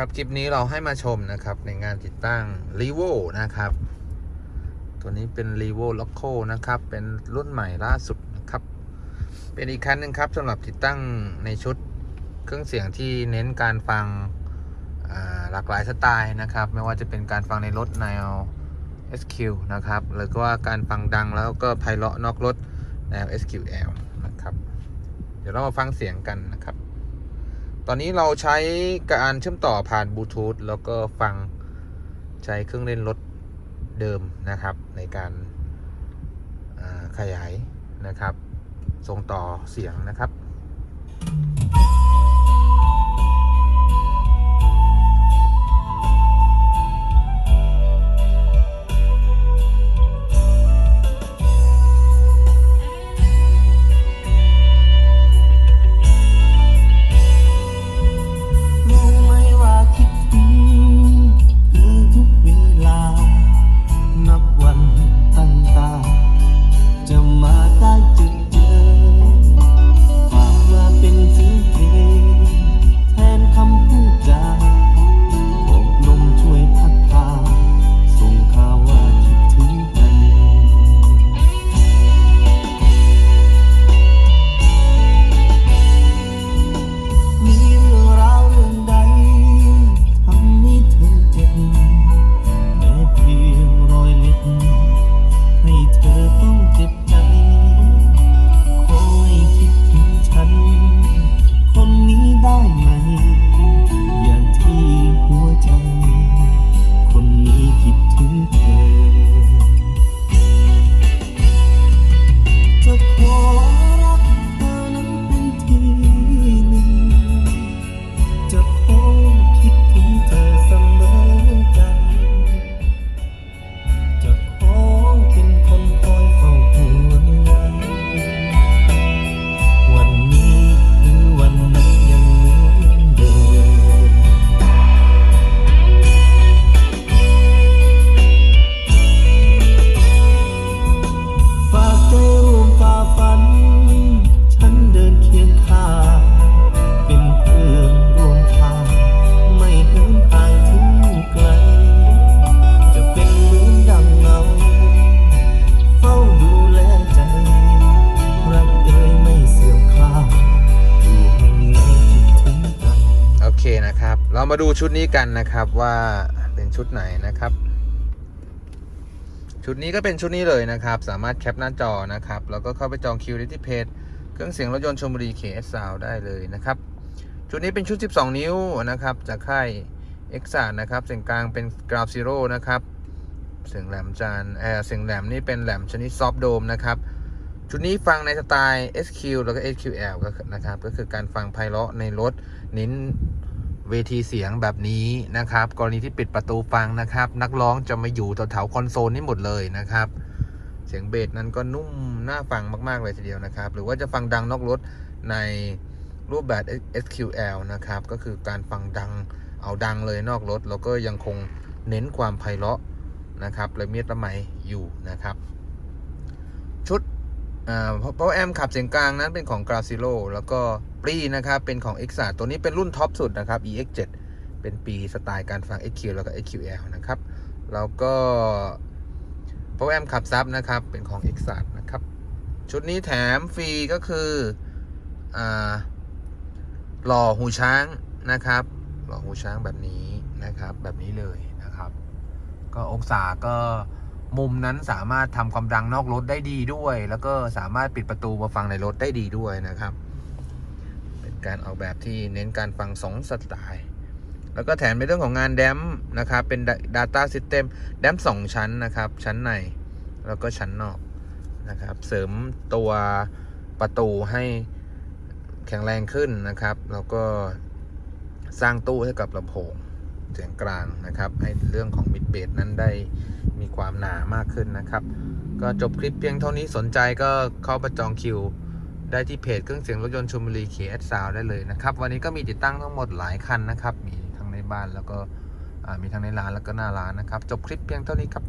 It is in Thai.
ครับคลิปนี้เราให้มาชมนะครับในงานติดตั้ง r e v o นะครับ ตัวนี้เป็น r e v o Loco นะครับ เป็นรุ่นใหม่ล่าสุดนะครับ เป็นอีกคันหนึ่งครับสำหรับติดตั้งในชุดเครื่องเสียงที่เน้นการฟังหลากหลายสไตล์นะครับ ไม่ว่าจะเป็นการฟังในรถแนว SQ นะครับ หรือว่าการฟังดังแล้วก็ไพเราะนอกรถแนว SQL นะครับ เดี๋ยวเรามาฟังเสียงกันนะครับ ตอนนี้เราใช้การเชื่อมต่อผ่านบลูทูธแล้วก็ฟังใช้เครื่องเล่นรถเดิมนะครับ ในการขยายนะครับส่งต่อเสียงนะครับ นะครับ เรามาดูชุดนี้กันนะครับว่าเป็นชุดไหนนะครับ ชุดนี้ก็เป็นชุดนี้เลยนะครับ สามารถแคปหน้าจอนะครับ แล้วก็เข้าไปจองคิวได้ที่เพจเครื่องเสียงรถยนต์ชมบุรี KS Sound ได้เลยนะครับ ชุดนี้เป็นชุด 12 นิ้วนะครับ จากค่าย e x a นะครับ เสียงกลางเป็น Ground Zero นะครับ เสียงแหลมจานเออเสียงแหลมนี่เป็นแหลมชนิดซอฟโดมนะครับชุดนี้ฟังในสไตล์ SQ แล้วก็ SQL ก็นะครับ ก็คือการฟังไพเราะในรถเน้น เวทีเสียงแบบนี้นะครับ กรณีที่ปิดประตูฟังนะครับ นักร้องจะมาอยู่แถวๆคอนโซลนี่หมดเลยนะครับ เสียงเบสนั้นก็นุ่มน่าฟังมาก ๆ เลยทีเดียวนะครับ หรือว่าจะฟังดังนอกรถในรูปแบบ SQL นะครับ ก็คือการฟังดังเอาดังเลยนอกรถ แล้วก็ยังคงเน้นความไพเราะนะครับละเมียดละไมอยู่นะครับ ชุดเพราะแอมขับเสียงกลางนั้นเป็นของ g r a c i l o แล้วก็ รีนะครับ เป็นของ x 3ตัวนี้เป็นรุ่นท็อปสุดนะครับ EX7 เป็นปีสไตล์การฟัง XQ แล้วก็ XQL นะครับ แล้วก็โปรแอมขับซับนะครับ เป็นของ x 3นะครับ ชุดนี้แถมฟรีก็คืออหล่อหูช้างนะครับ หล่อหูช้างแบบนี้นะครับ แบบนี้เลยนะครับ ก็องศาก็มุมนั้นสามารถทำความดังนอกรถได้ดีด้วย แล้วก็สามารถปิดประตูมาฟังในรถได้ดีด้วยนะครับ การออกแบบที่เน้นการฟัง 2 สไตล์ แล้วก็แถมในเรื่องของงานแดมนะครับ เป็น Data System แดม2 ชั้นนะครับ ชั้นในแล้วก็ชั้นนอกนะครับ เสริมตัวประตูให้แข็งแรงขึ้นนะครับ แล้วก็สร้างตู้ให้กับลำโพงเสียงกลางนะครับ ให้เรื่องของมิดเบสนั้นได้มีความหนามากขึ้นนะครับ ก็จบคลิปเพียงเท่านี้สนใจก็เข้าประจองคิว ได้ที่เพจเครื่องเสียงรถยนต์ชมบุรีเคเอสซาวได้เลยนะครับ วันนี้ก็มีติดตั้งทั้งหมดหลายคันนะครับ มีทั้งในบ้านแล้วก็มีทั้งในร้านแล้วก็หน้าร้านนะครับ จบคลิปเพียงเท่านี้ครับ